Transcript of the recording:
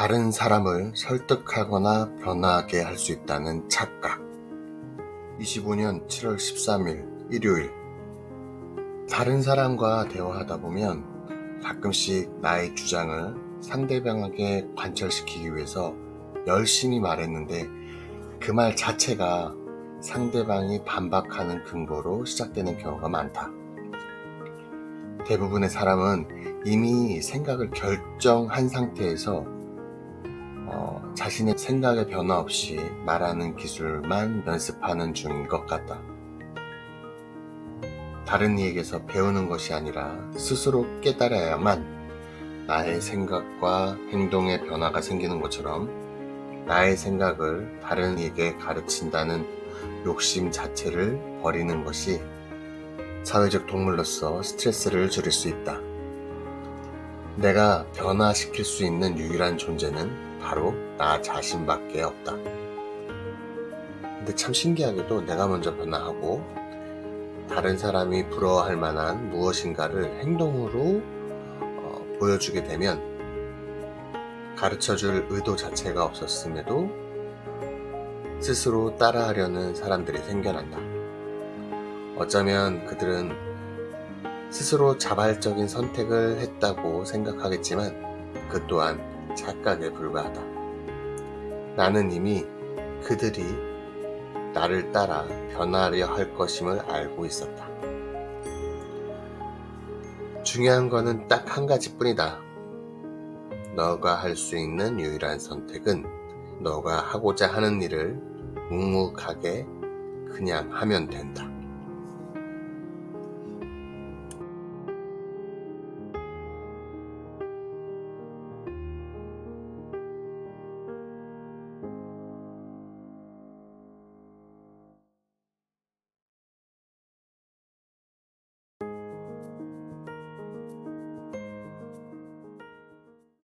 다른 사람을 설득하거나 변화하게 할 수 있다는 착각. 25년 7월 13일 일요일. 다른 사람과 대화하다 보면 가끔씩 나의 주장을 상대방에게 관철시키기 위해서 열심히 말했는데 그 말 자체가 상대방이 반박하는 근거로 시작되는 경우가 많다. 대부분의 사람은 이미 생각을 결정한 상태에서 어, 자신의 생각의 변화 없이 말하는 기술만 연습하는 중인 것 같다. 다른 이에게서 배우는 것이 아니라 스스로 깨달아야만 나의 생각과 행동의 변화가 생기는 것처럼 나의 생각을 다른 이에게 가르친다는 욕심 자체를 버리는 것이 사회적 동물로서 스트레스를 줄일 수 있다. 내가 변화시킬 수 있는 유일한 존재는 바로 나 자신밖에 없다. 근데 참 신기하게도 내가 먼저 변화하고 다른 사람이 부러워할 만한 무엇인가를 행동으로 어, 보여주게 되면 가르쳐 줄 의도 자체가 없었음에도 스스로 따라하려는 사람들이 생겨난다. 어쩌면 그들은 스스로 자발적인 선택을 했다고 생각하겠지만 그 또한 착각에 불과하다. 나는 이미 그들이 나를 따라 변하려 할 것임을 알고 있었다. 중요한 거는 딱 한 가지 뿐이다. 너가 할 수 있는 유일한 선택은 너가 하고자 하는 일을 묵묵하게 그냥 하면 된다.